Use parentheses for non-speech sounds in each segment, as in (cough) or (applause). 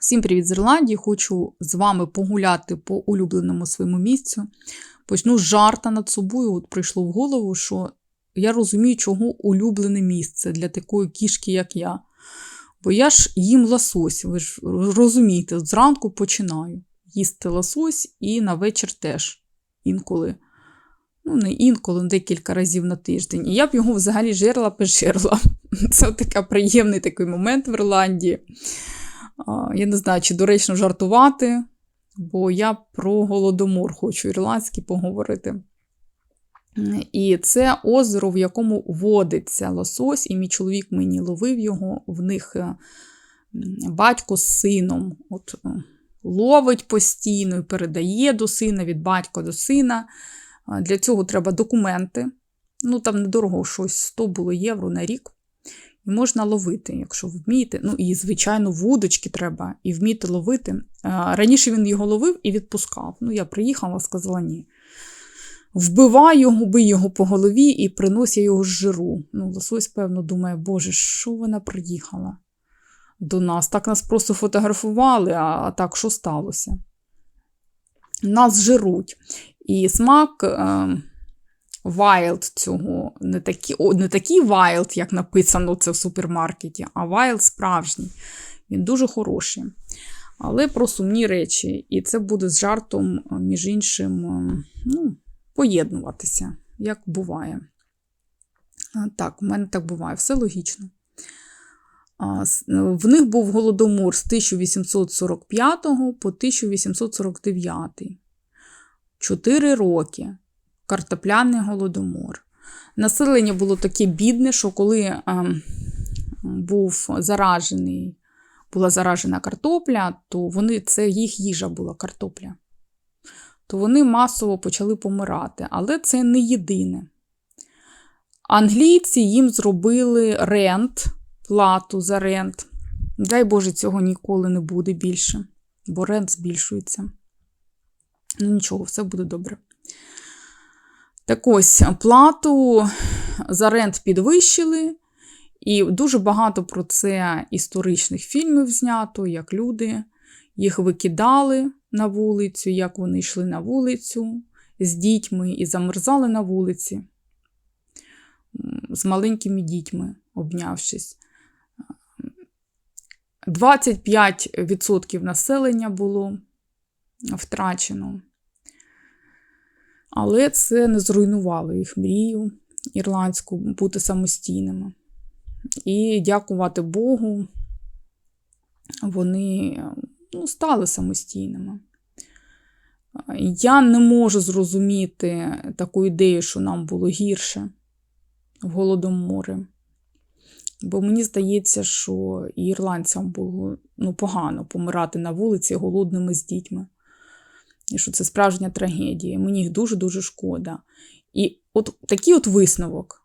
Всім привіт з Ірландії! Хочу з вами погуляти по улюбленому своєму місцю. Почну з жарта над собою. От прийшло в голову, що я розумію, чого улюблене місце для такої кішки, як я. Бо я ж їм лосось, ви ж розумієте, зранку починаю їсти лосось і на вечір теж інколи. Ну, не інколи, декілька разів на тиждень. І я б його взагалі жерла пожерла. (laughs) Це такий приємний такий момент в Ірландії. Я не знаю, чи доречно жартувати, бо я про голодомор хочу ірландський поговорити. І це озеро, в якому водиться лосось, і мій чоловік мені ловив його, в них е, батько з сином от, е, ловить постійно і передає до сина, від батька до сина. Для цього треба документи. Ну, там недорого щось 100 було євро на рік. І можна ловити, якщо вмієте. Ну, і, звичайно, вудочки треба і вміти ловити. Раніше він його ловив і відпускав. Ну, я приїхала, сказала ні. Вбиваю бий його по голові і приносять його з жиру. Ну, лосось, певно, думає, Боже, що вона приїхала до нас? Так нас просто фотографували, а так що сталося? Нас жируть. І смак. Е Wild цього, не такий, не такий wild, як написано це в супермаркеті, а wild справжній. Він дуже хороший. Але про сумні речі. І це буде з жартом, між іншим, ну, поєднуватися, як буває. Так, у мене так буває, все логічно. В них був голодомор з 1845 по 1849. Чотири роки картопляний голодомор. Населення було таке бідне, що коли ем, був заражений, була заражена картопля, то вони, це їх їжа була картопля. То вони масово почали помирати. Але це не єдине. Англійці їм зробили рент, плату за рент. Дай Боже, цього ніколи не буде більше, бо рент збільшується. Ну нічого, все буде добре. Так ось плату за рент підвищили, і дуже багато про це історичних фільмів знято, як люди їх викидали на вулицю, як вони йшли на вулицю з дітьми і замерзали на вулиці, з маленькими дітьми, обнявшись. 25% населення було втрачено. Але це не зруйнувало їх мрію ірландську бути самостійними. І дякувати Богу, вони ну, стали самостійними. Я не можу зрозуміти таку ідею, що нам було гірше в Голодоморі. Бо мені здається, що і ірландцям було ну, погано помирати на вулиці голодними з дітьми і що це справжня трагедія. Мені їх дуже-дуже шкода. І от такий от висновок.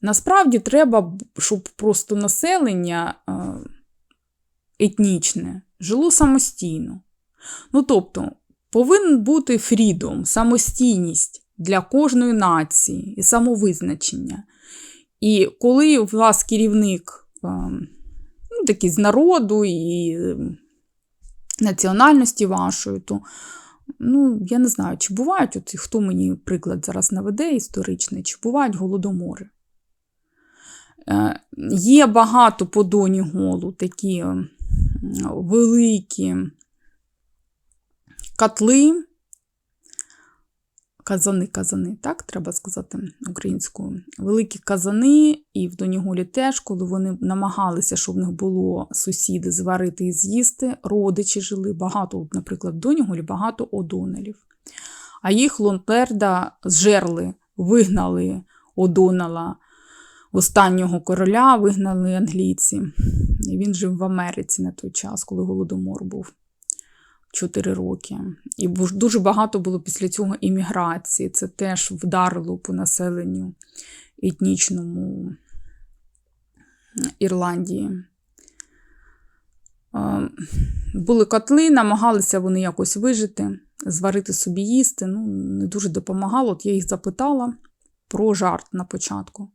Насправді треба, щоб просто населення е, етнічне жило самостійно. Ну, тобто, повинен бути фрідом, самостійність для кожної нації і самовизначення. І коли у вас керівник е, ну, такий з народу і національності вашої, то ну, я не знаю, чи бувають, от, хто мені приклад зараз наведе історичний, чи бувають голодомори. Е, Є багато по доні голу такі великі котли, казани, казани, так, треба сказати українською. Великі казани, і в Доніголі теж, коли вони намагалися, щоб в них було сусіди зварити і з'їсти, родичі жили багато, наприклад, в Доніголі багато одонелів. А їх Лонперда зжерли, вигнали Одонала, останнього короля, вигнали англійці. І він жив в Америці на той час, коли Голодомор був. 4 роки. І дуже багато було після цього імміграції. Це теж вдарило по населенню етнічному Ірландії. Були котли, намагалися вони якось вижити, зварити собі їсти. Ну, Не дуже допомагало. От я їх запитала про жарт на початку.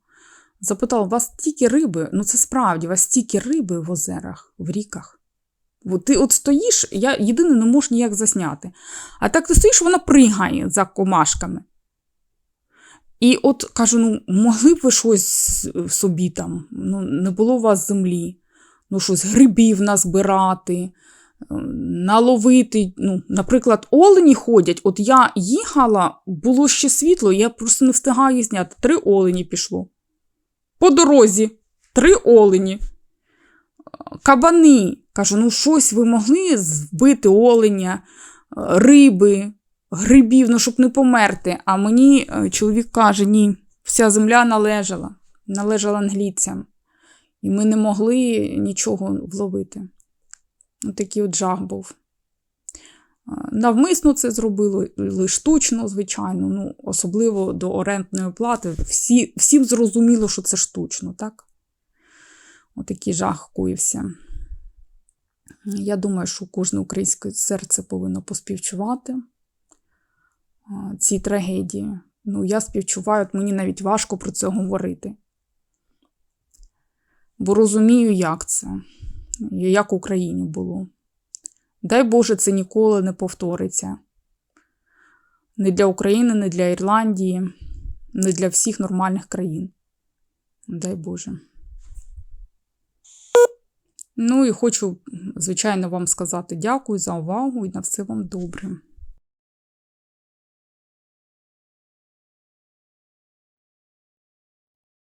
Запитала, у вас стільки риби? Ну, це справді, у вас стільки риби в озерах, в ріках. От ти от стоїш, я єдине не можу ніяк засняти. А так ти стоїш, вона пригає за комашками. І от кажу: ну, могли б ви щось собі там, ну, не було у вас землі, ну, щось грибів назбирати, е, наловити. Ну, наприклад, олені ходять. От я їхала, було ще світло, я просто не встигаю зняти. Три олені пішло. По дорозі, три олені. Кабани. Кажу, ну щось ви могли збити оленя, риби, грибів, ну щоб не померти. А мені е, чоловік каже: ні, вся земля належала, належала англійцям. І ми не могли нічого вловити. Такий от жах був. Е, Навмисно це зробили, штучно, звичайно, ну, особливо до орендної плати. Всі, всім зрозуміло, що це штучно, так? Отакий жах коївся. Я думаю, що кожне українське серце повинно поспівчувати а, цій трагедії. Ну, я співчуваю, от мені навіть важко про це говорити. Бо розумію, як це, як в Україні було. Дай Боже, це ніколи не повториться. Не для України, не для Ірландії, не для всіх нормальних країн. Дай Боже. Ну і хочу, звичайно, вам сказати дякую за увагу і на все вам добре.